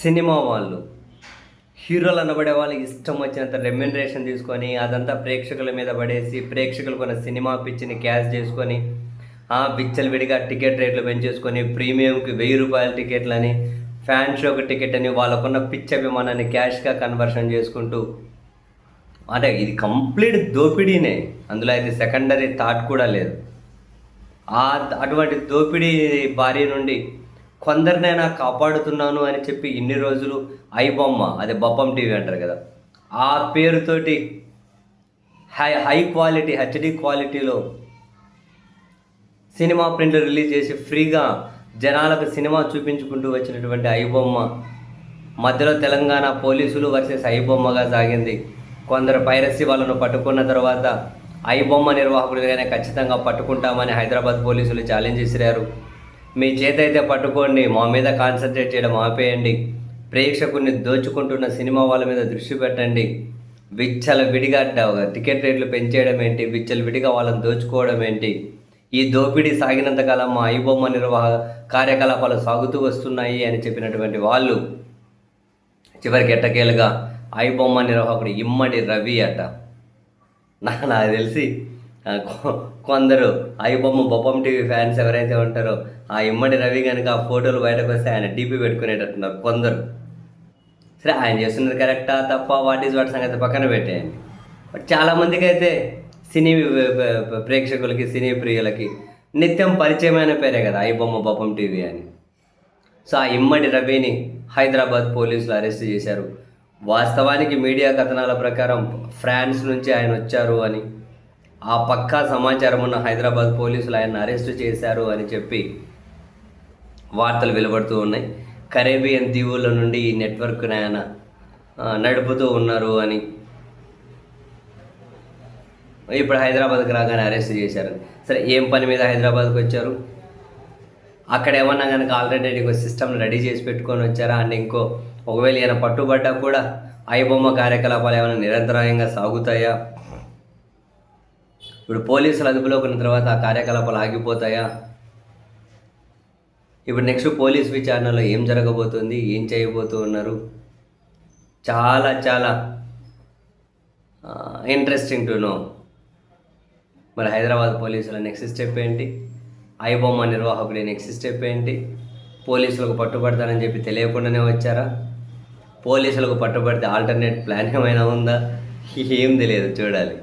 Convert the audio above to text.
Cinema వాళ్ళు హీరోలు అనబడే వాళ్ళకి ఇష్టం వచ్చినంత రెమ్యునరేషన్ తీసుకొని అదంతా ప్రేక్షకుల మీద పడేసి ప్రేక్షకులు కొన్న సినిమా పిచ్చిని క్యాష్ చేసుకొని ఆ పిచ్చలు విడిగా టికెట్ రేట్లు పెంచేసుకొని ప్రీమియంకి వెయ్యి రూపాయల టికెట్లని ఫ్యాన్ షోకి టికెట్ అని వాళ్ళకున్న పిచ్చ అభిమానాన్ని క్యాష్గా కన్వర్షన్ చేసుకుంటూ అంటే ఇది కంప్లీట్ దోపిడీనే. అందులో అయితే సెకండరీ థాట్ కూడా లేదు. ఆ అటువంటి దోపిడీ భార్య నుండి కొందరినైనా కాపాడుతున్నాను అని చెప్పి ఇన్ని రోజులు ఐబొమ్మ అది అదే బొప్పం టీవీ అంటారు కదా ఆ పేరుతోటి హై హై క్వాలిటీ హెచ్డి క్వాలిటీలో సినిమా ప్రింట్ రిలీజ్ చేసి ఫ్రీగా జనాలకు సినిమా చూపించుకుంటూ వచ్చినటువంటి ఐబొమ్మ మధ్యలో తెలంగాణ పోలీసులు వర్సెస్ ఐబొమ్మగా సాగింది. కొందరు పైరసీ వాళ్ళను పట్టుకున్న తర్వాత ఐబొమ్మ నిర్వాహకుడిగానే ఖచ్చితంగా పట్టుకుంటామని హైదరాబాద్ పోలీసులు ఛాలెంజ్ ఇసిరారు మీ చేతైతే పట్టుకోండి మా మీద కాన్సన్ట్రేట్ చేయడం ఆపేయండి. ప్రేక్షకుడిని దోచుకుంటున్న సినిమా వాళ్ళ మీద దృష్టి పెట్టండి. విచ్చల విడిగా టికెట్ రేట్లు పెంచేయడం ఏంటి? విచ్చల విడిగా వాళ్ళని దోచుకోవడం ఏంటి? ఈ దోపిడీ సాగినంతకాలం మా ఐబొమ్మ నిర్వాహ కార్యకలాపాలు సాగుతూ వస్తున్నాయి అని చెప్పినటువంటి వాళ్ళు చివరికి ఎట్టకేలుగా ఐబొమ్మ నిర్వాహకుడు ఇమ్మడి రవి అట. నాకు తెలిసి కొందరు ఐబొమ్మ బొప్పం టీవీ ఫ్యాన్స్ ఎవరైతే ఉంటారో ఆ ఇమ్మడి రవి కనుక ఆ ఫోటోలు బయటకు వస్తే ఆయన డీపీ పెట్టుకునేటట్టున్నారు కొందరు. సరే ఆయన చేస్తున్నది కరెక్టా తప్ప? వాట్ ఈజ్ వాటి సంగతి పక్కన పెట్టేయండి. బట్ చాలామందికి అయితే సినీ ప్రేక్షకులకి సినీ ప్రియులకి నిత్యం పరిచయమైన పేరే కదా అయ్యబొమ్మ బొప్పం టీవీ అని. సో ఆ ఇమ్మడి రవిని హైదరాబాద్ పోలీసులు అరెస్ట్ చేశారు. వాస్తవానికి మీడియా కథనాల ప్రకారం ఫ్రాన్స్ నుంచి ఆయన వచ్చారు అని ఆ పక్కా సమాచారం ఉన్న హైదరాబాద్ పోలీసులు ఆయన అరెస్టు చేశారు అని చెప్పి వార్తలు వెలువడుతూ ఉన్నాయి. కరేబియన్ దీవుల నుండి ఈ నెట్వర్క్ని ఆయన నడుపుతూ ఉన్నారు అని ఇప్పుడు హైదరాబాద్కి రాగానే అరెస్ట్ చేశారు. సరే ఏం పని మీద హైదరాబాద్కి వచ్చారు? అక్కడ ఏమన్నా కనుక ఆల్రెడీ ఇంకో సిస్టమ్ రెడీ చేసి పెట్టుకొని వచ్చారా? అండ్ ఇంకో ఒకవేళ ఈయన పట్టుబడ్డా కూడా ఐబొమ్మ కార్యకలాపాలు ఏమైనా నిరంతరాయంగా సాగుతాయా? ఇప్పుడు పోలీసులు అదుపులోకి ఉన్న తర్వాత ఆ కార్యకలాపాలు ఆగిపోతాయా? ఇప్పుడు నెక్స్ట్ పోలీస్ విచారణలో ఏం జరగబోతుంది? ఏం చేయబోతూ ఉన్నారు చాలా చాలా ఇంట్రెస్టింగ్ టు నో మరి హైదరాబాద్ పోలీసుల నెక్స్ట్ స్టెప్ ఏంటి? ఐబొమ్మ నిర్వాహకుడి నెక్స్ట్ స్టెప్ ఏంటి? పోలీసులకు పట్టుబడతానని చెప్పి తెలియకుండానే వచ్చారా? పోలీసులకు పట్టుబడితే ఆల్టర్నేట్ ప్లాన్ ఏమైనా ఉందా? ఏం తెలియదు చూడాలి.